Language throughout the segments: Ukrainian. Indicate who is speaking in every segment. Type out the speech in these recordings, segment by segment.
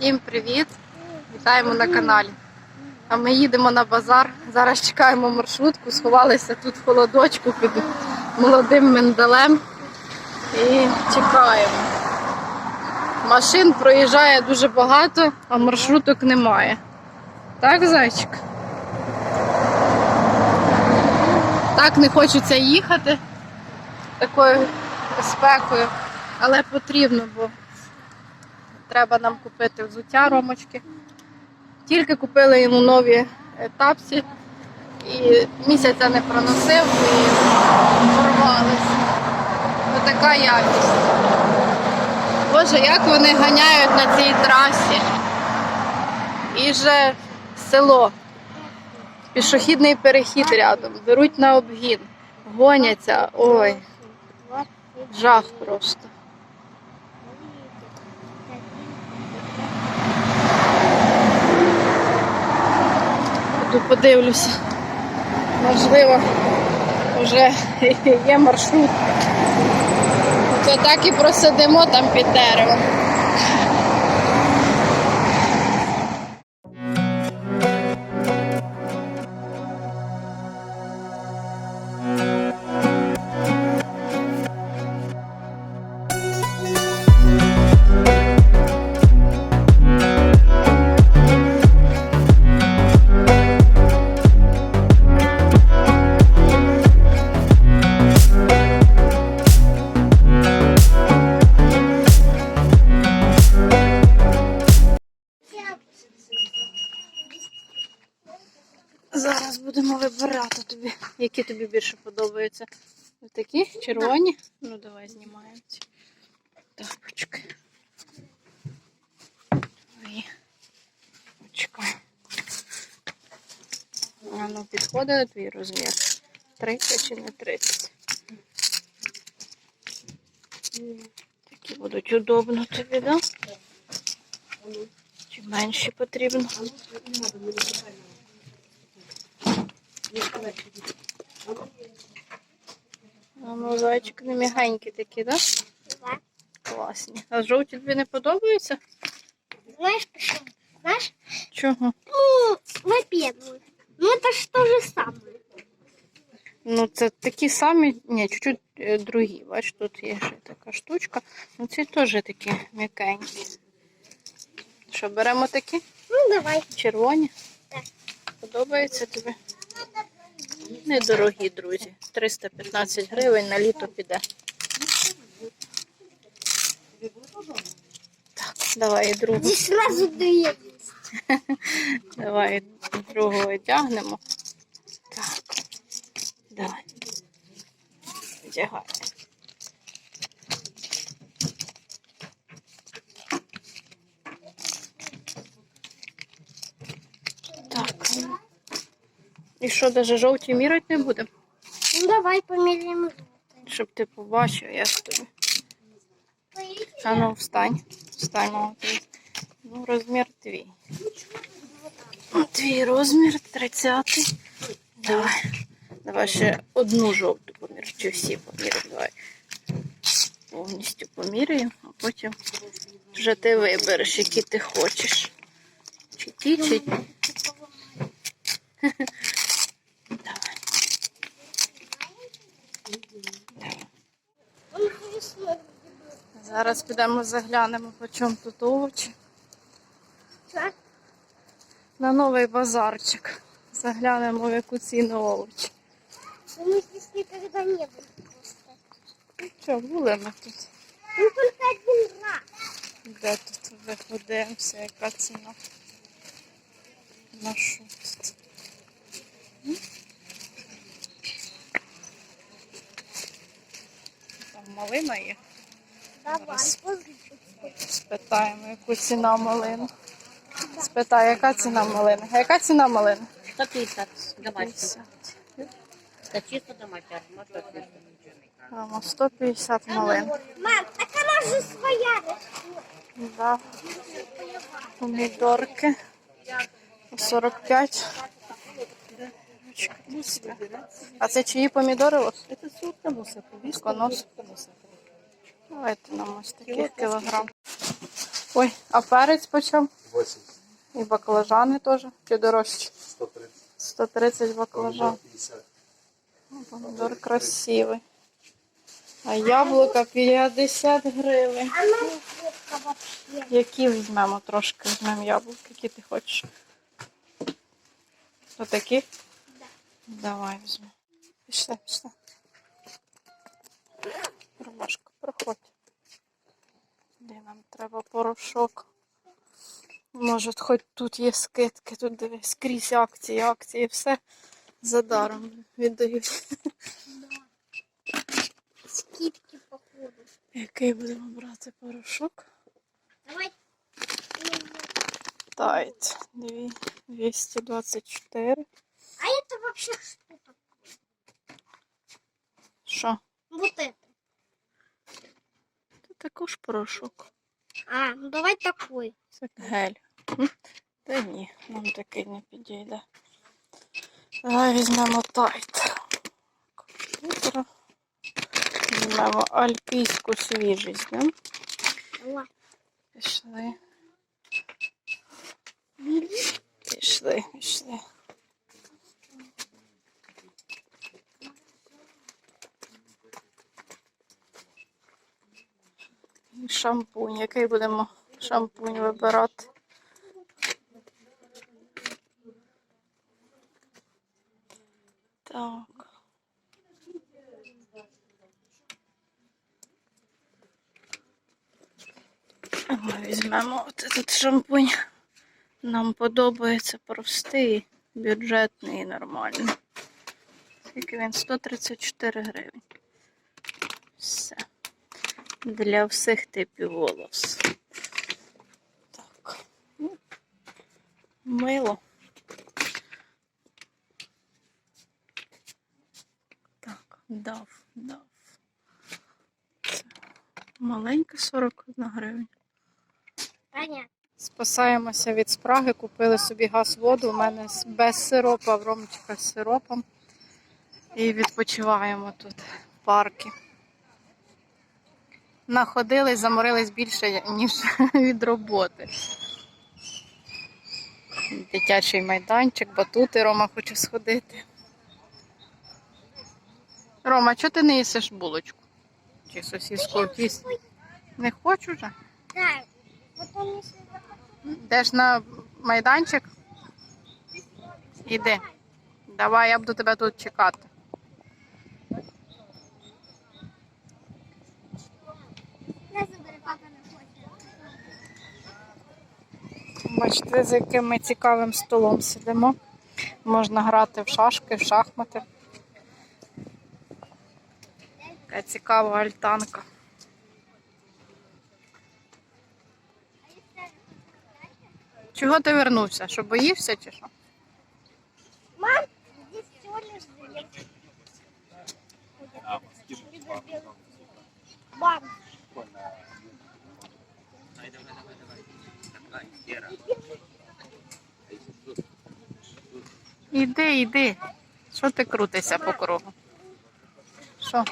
Speaker 1: Всім привіт! Вітаємо на каналі. А ми їдемо на базар. Зараз чекаємо маршрутку, сховалися тут в холодочку під молодим миндалем і чекаємо. Машин проїжджає дуже багато, а маршруток немає. Так, зайчик? Так не хочеться їхати такою спекою, але потрібно, бо треба нам купити взуття ромочки. Тільки купили йому нові тапсі і місяця не проносив і порвалися. Ось така якість. Боже, як вони ганяють на цій трасі. І же село. Пішохідний перехід рядом. Беруть на обгін. Гоняться. Ой, жах просто. Піду подивлюся. Можливо, вже є маршрут. То так і просидимо там під деревом. Подобаються. Ось такі червоні. Ну давай знімаємо ці тапочки. Ой. Почекай. А ну підходить твій розмір. 30 чи не 30. Такі будуть удобно тобі, да? Чи менші потрібно? А ну, зайчик не м'ягенькі такі, так?
Speaker 2: Да.
Speaker 1: Класні. А жовті тобі не подобаються?
Speaker 2: Знаешь почему? Знаешь,
Speaker 1: Чого?
Speaker 2: ну, во-первых, ну это же то же самое.
Speaker 1: Ну, це такі самі, ні, чуть-чуть е, другі. Бач, тут є ще така штучка. Ну, ці теж такі м'якенькі. Що, беремо такі?
Speaker 2: Ну давай.
Speaker 1: Червоні?
Speaker 2: Так.
Speaker 1: Подобається тобі? Недорогі, друзі. 315 гривень на літо піде. Так, давай другу. Давай другого одягнемо. Так. Давай. Одягай. Так. І що, даже жовті мірять не будемо?
Speaker 2: Ну давай померяем.
Speaker 1: Щоб ти побачив, як тобі. А ну, встань. Встань. Ну, розмір твій. Твій розмір 30. Давай. Давай ще одну жовту поміряємо. Чи всі поміряємо. Давай. Повністю поміряємо, а потім вже ти вибереш, які ти хочеш. Чи ті, чи ті. Давай. Зараз підемо заглянемо, по чому тут овочі. На новий базарчик. Заглянемо, в яку ціну овочі.
Speaker 2: Мы здесь никогда не были просто.
Speaker 1: Що, були ми тут?
Speaker 2: Ну только один раз.
Speaker 1: Де тут виходимося, яка ціна? На що тут? малина є. Спитаємо, яку ціна малин. Спитаю, яка ціна малин? Яка ціна малин?
Speaker 3: 150
Speaker 1: домашня.
Speaker 3: Це чисто
Speaker 1: домашня, 150 ну, малин.
Speaker 2: Мам, така може своя.
Speaker 1: Да. Помідорки. 45. Мусика. А це чиї помідори?
Speaker 3: у вас? Это
Speaker 1: мусор. Давайте нам ось таких кілограм. Ой, а перець почем?
Speaker 4: 80,
Speaker 1: І баклажани теж. Чи дорожчі?
Speaker 4: 130,
Speaker 1: 130 баклажан.
Speaker 4: Ну,
Speaker 1: помідор красивий. А яблука 50 гривень. Які візьмемо трошки, візьмемо яблук, які ти хочеш. Отакі?
Speaker 2: Да.
Speaker 1: Давай візьмемо. Пішли, пішли. Ромашка, проходь. Де нам треба порошок? Може, хоч тут є скидки, тут дивись, скрізь акції, акції, все задаром віддають.
Speaker 2: Скидки походу.
Speaker 1: Який будемо брати порошок?
Speaker 2: Давай.
Speaker 1: Тайт. Дві- 224.
Speaker 2: А это вообще что такое?
Speaker 1: Що?
Speaker 2: Вот это.
Speaker 1: Це також порошок.
Speaker 2: А, ну давай такой.
Speaker 1: Це гель. М? Та ні, нам такий не підійде. Давай візьмемо тайт. Комп'ютера. Візьмемо альпійську свіжість. Да?
Speaker 2: Давай.
Speaker 1: Пішли. Пішли, пішли. Шампунь. Який будемо шампунь вибирати? Так. Ми візьмемо от шампунь. Нам подобається простий, бюджетний і нормальний. Скільки він? 134 гривень. Для всіх типів волос. Так. Ну, Мило. Так, дав, дав. Це маленька 41 гривень.
Speaker 2: Понятно.
Speaker 1: Спасаємося від спраги, купили собі газ воду. У мене без сиропа, в Ромчика з сиропом. І відпочиваємо тут в парку. Находились, заморились більше, ніж від роботи. Дитячий майданчик, батути Рома хоче сходити. Рома, чого ти не їсиш булочку? Чи в тісті? Не хочу вже?
Speaker 2: Потом.
Speaker 1: Йдеш на майданчик? Іди. Давай, я буду тебе тут чекати.
Speaker 2: Я заберу, папа не хоче.
Speaker 1: Бачите, з яким ми цікавим столом сидимо. Можна грати в шашки, в шахмати. Така цікава альтанка. Чого ти вернувся? Що боївся чи що?
Speaker 2: Мам, здесь всего лишь две. Мам,
Speaker 1: Іди, іди. Що ти крутишся по кругу? Що?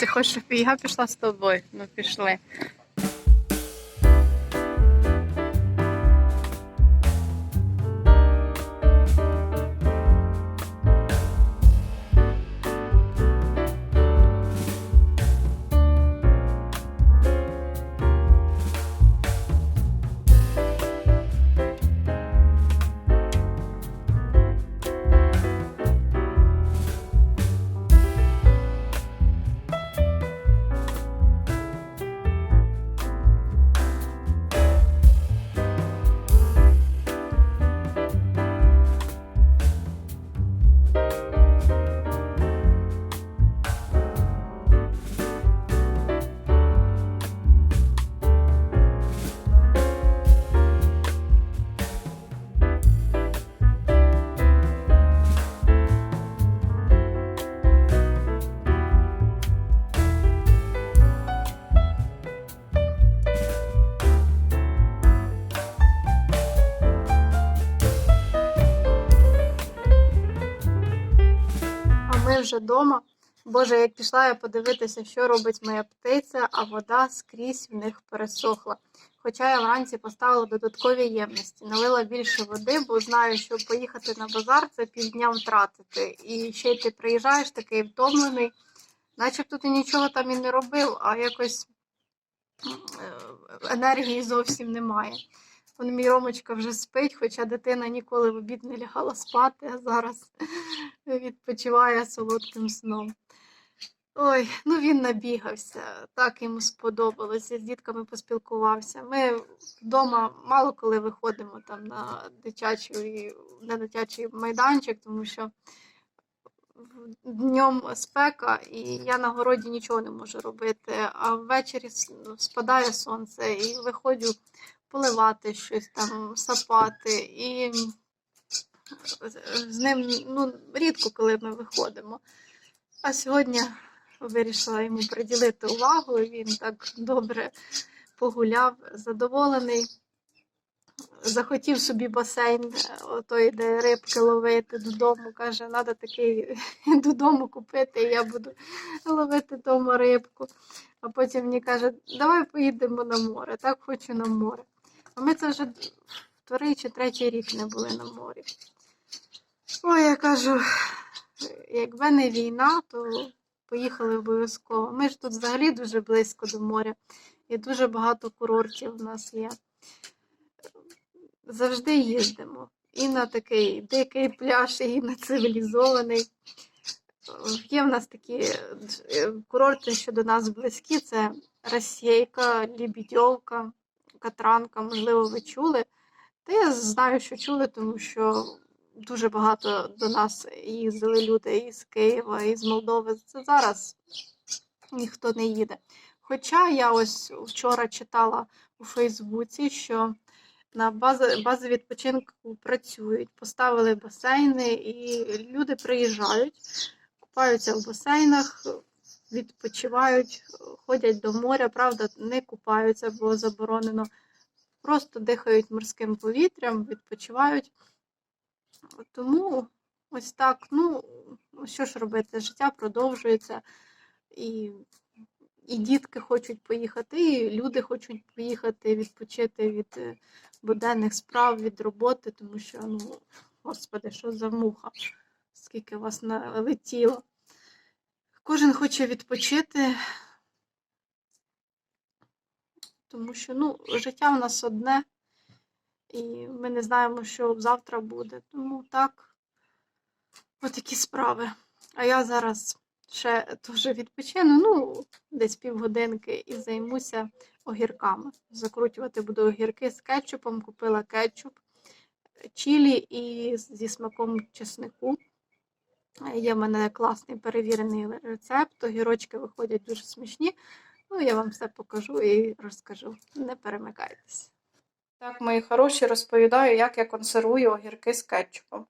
Speaker 1: Ти хочеш, щоб я пішла з тобою? Ну пішли. Вдома. Боже, як пішла я подивитися, що робить моя птиця, а вода скрізь в них пересохла. Хоча я вранці поставила додаткові ємності, налила більше води, бо знаю, що поїхати на базар це півдня втратити. І ще ти приїжджаєш такий втомлений, начебто ти нічого там і не робив, а якось е, енергії зовсім немає. Он мій Ромочка вже спить, хоча дитина ніколи в обід не лягала спати, а зараз відпочиває солодким сном. Ой, ну він набігався, так йому сподобалося, з дітками поспілкувався. Ми вдома мало коли виходимо там на дитячий, на дитячий майданчик, тому що днем спека, і я на городі нічого не можу робити. А ввечері спадає сонце і виходжу поливати щось там, сапати. І з ним ну, рідко, коли ми виходимо. А сьогодні вирішила йому приділити увагу. і Він так добре погуляв, задоволений. Захотів собі басейн, е, отой, де рибки ловити додому. Каже, треба такий додому купити, і я буду ловити вдома рибку. А потім мені каже, давай поїдемо на море. Так хочу на море. Ми це вже вторий чи третій рік не були на морі. Ой, я кажу, якби не війна, то поїхали обов'язково. Ми ж тут взагалі дуже близько до моря, і дуже багато курортів у нас є. Завжди їздимо. І на такий дикий пляж, і на цивілізований. Є в нас такі е, курорти, що до нас близькі: це Російка, Лібідьовка, Катранка, можливо, ви чули. Та я знаю, що чули, тому що дуже багато до нас їздили люди із Києва, із Молдови. Це зараз ніхто не їде. Хоча я ось вчора читала у Фейсбуці, що на бази, бази відпочинку працюють, поставили басейни, і люди приїжджають, купаються в басейнах, відпочивають, ходять до моря, правда, не купаються, бо заборонено. Просто дихають морським повітрям, відпочивають. Тому ось так, ну, що ж робити, життя продовжується, і, і дітки хочуть поїхати, і люди хочуть поїхати відпочити від е, буденних справ, від роботи, тому що, ну, господи, що за муха, скільки вас налетіло. Кожен хоче відпочити, тому що ну, життя в нас одне, і ми не знаємо, що завтра буде. Тому так, отакі справи. А я зараз ще теж відпочину, ну, десь півгодинки, і займуся огірками. Закручувати буду огірки з кетчупом, купила кетчуп, чілі і зі смаком чеснику. Є в мене класний перевірений рецепт. Огірочки виходять дуже смачні. Ну, я вам все покажу і розкажу. Не перемикайтесь. Так, мої хороші, розповідаю, як я консервую огірки з кетчупом.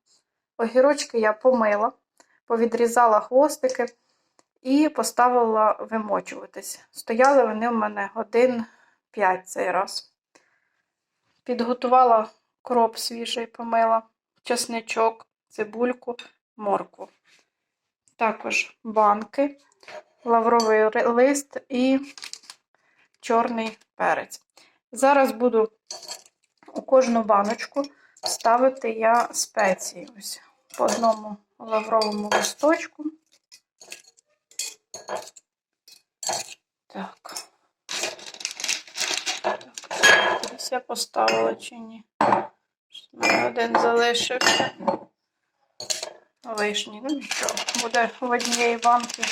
Speaker 1: Огірочки я помила, повідрізала хвостики і поставила вимочуватись. Стояли вони в мене годин 5 цей раз. Підготувала кроп свіжий, помила, чесничок, цибульку, моркву. Також банки, лавровий лист і чорний перець. Зараз буду у кожну баночку ставити я спеції. Ось по одному лавровому листочку. Так. Так, я поставила чи ні? Один залишився. Лишній, ну нічого, буде в однієї банки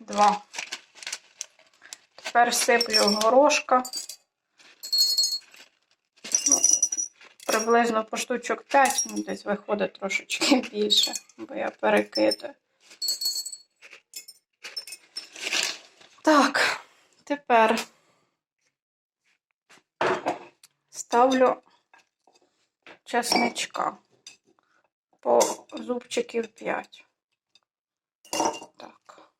Speaker 1: два. Тепер сиплю горошка. Ну, приблизно по штучок 5, ну десь виходить трошечки більше, бо я перекидаю. Так, тепер ставлю чесничка по зубчиків 5. Так.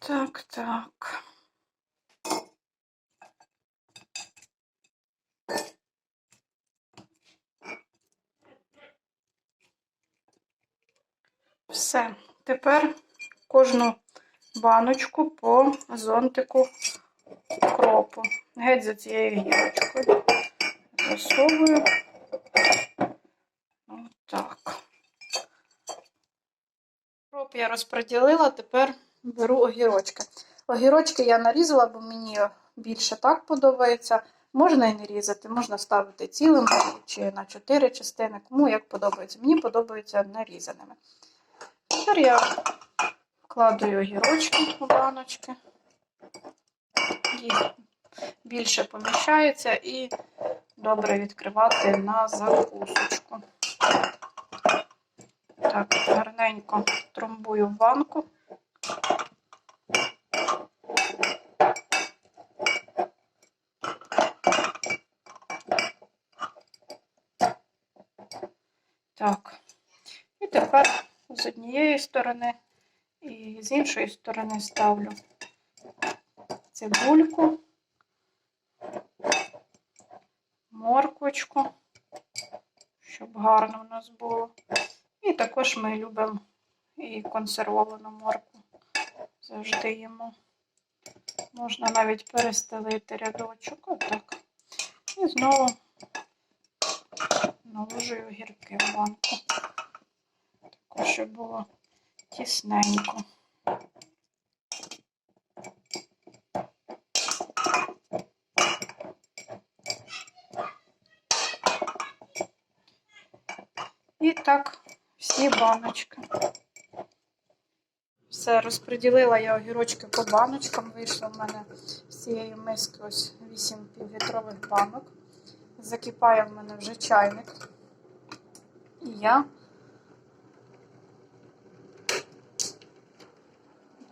Speaker 1: Так, так. Все. Тепер кожну баночку по зонтику кропу. Геть за цією гілочкою. Засовую. Отак. Кроп я розподілила, тепер беру огірочки. Огірочки я нарізала, бо мені більше так подобається. Можна і не різати, можна ставити цілим чи на 4 частини, кому як подобається. Мені подобається нарізаними. Тепер я вкладаю огірочки у баночки. Їх більше поміщається і добре відкривати на закусочку. Так, гарненько трамбую в банку. Так. І тепер з однієї сторони і з іншої сторони ставлю цибульку, морквочку, щоб гарно у нас було. І також ми любимо і консервовану моркву. Завжди їмо. Можна навіть перестелити рядочок. Отак. І знову наложую огірки в банку. Також, щоб було тісненько. І так, всі баночки. Все, розподілила я огірочки по баночкам. Вийшло в мене з цієї миски ось 8 півлітрових банок. Закипає в мене вже чайник. І я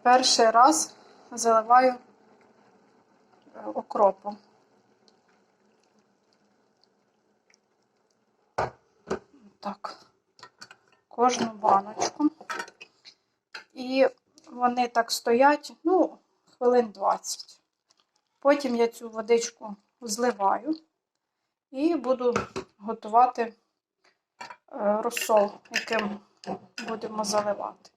Speaker 1: перший раз заливаю е, окропом. Так, кожну баночку. І вони так стоять, ну, хвилин 20. Потім я цю водичку зливаю і буду готувати е, розсол, яким будемо заливати.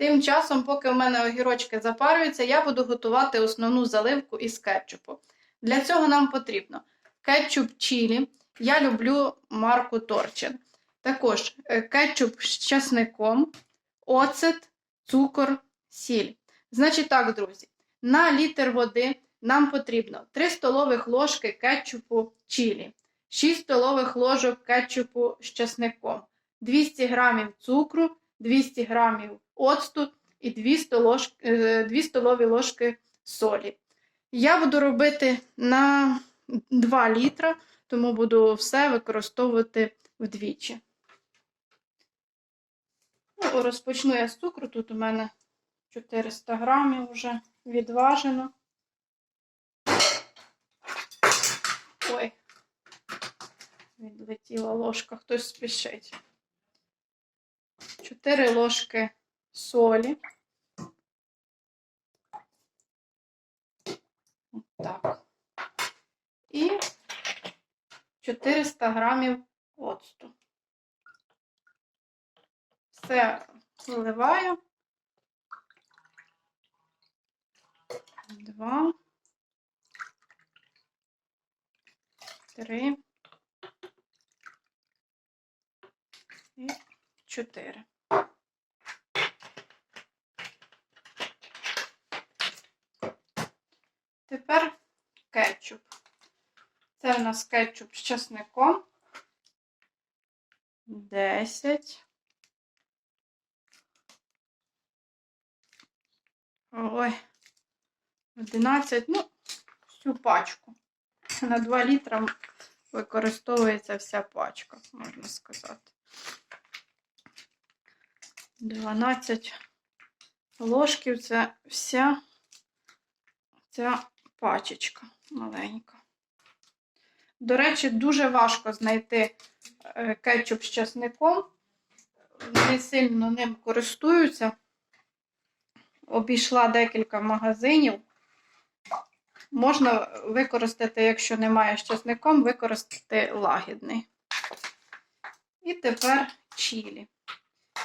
Speaker 1: Тим часом, поки в мене огірочки запарюються, я буду готувати основну заливку із кетчупу. Для цього нам потрібно кетчуп чілі. Я люблю марку Торчин. Також е, кетчуп з часником, оцет, цукор, сіль. Значить так, друзі, на літр води нам потрібно 3 столових ложки кетчупу чілі, 6 столових ложок кетчупу з часником, 200 грамів цукру, 200 грамів оцту і 2 столож- е, 2 столові ложки солі. Я буду робити на 2 літра, тому буду все використовувати вдвічі. Ну, розпочну я з цукру. Тут у мене 400 грамів вже відважено. Ой, відлетіла ложка, хтось спішить. 4 ложки солі. Так. І 400 грамів оцту. Все вливаю. Два. Три. І чотири. Тепер кетчуп. Це у нас кетчуп з часником. 10. Ой, 11, ну, всю пачку. На 2 літра використовується вся пачка, можна сказати. 12 ложків це вся ця пачечка маленька. До речі, дуже важко знайти е, кетчуп з часником. Не сильно ним користуються. обійшла декілька магазинів. Можна використати, якщо немає з часником, використати лагідний. І тепер чілі.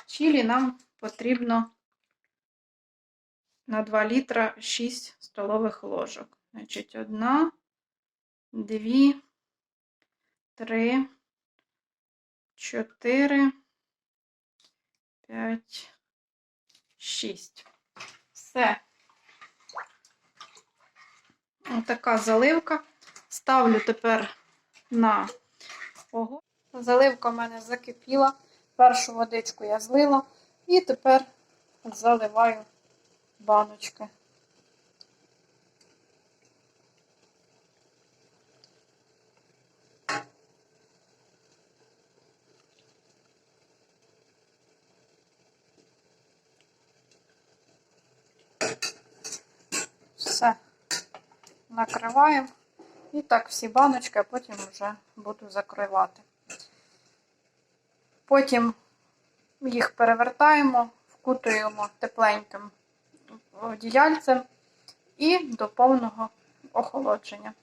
Speaker 1: Чілі нам потрібно на 2 літра 6 столових ложок. Значить, одна, дві, три, чотири, п'ять, шість. Все. Така заливка. Ставлю тепер на огонь. Заливка в мене закипіла. Першу водичку я злила. І тепер заливаю баночки. Все. Накриваємо. І так всі баночки, а потім вже буду закривати. Потім їх перевертаємо, вкутуємо тепленьким одіяльцем і до повного охолодження.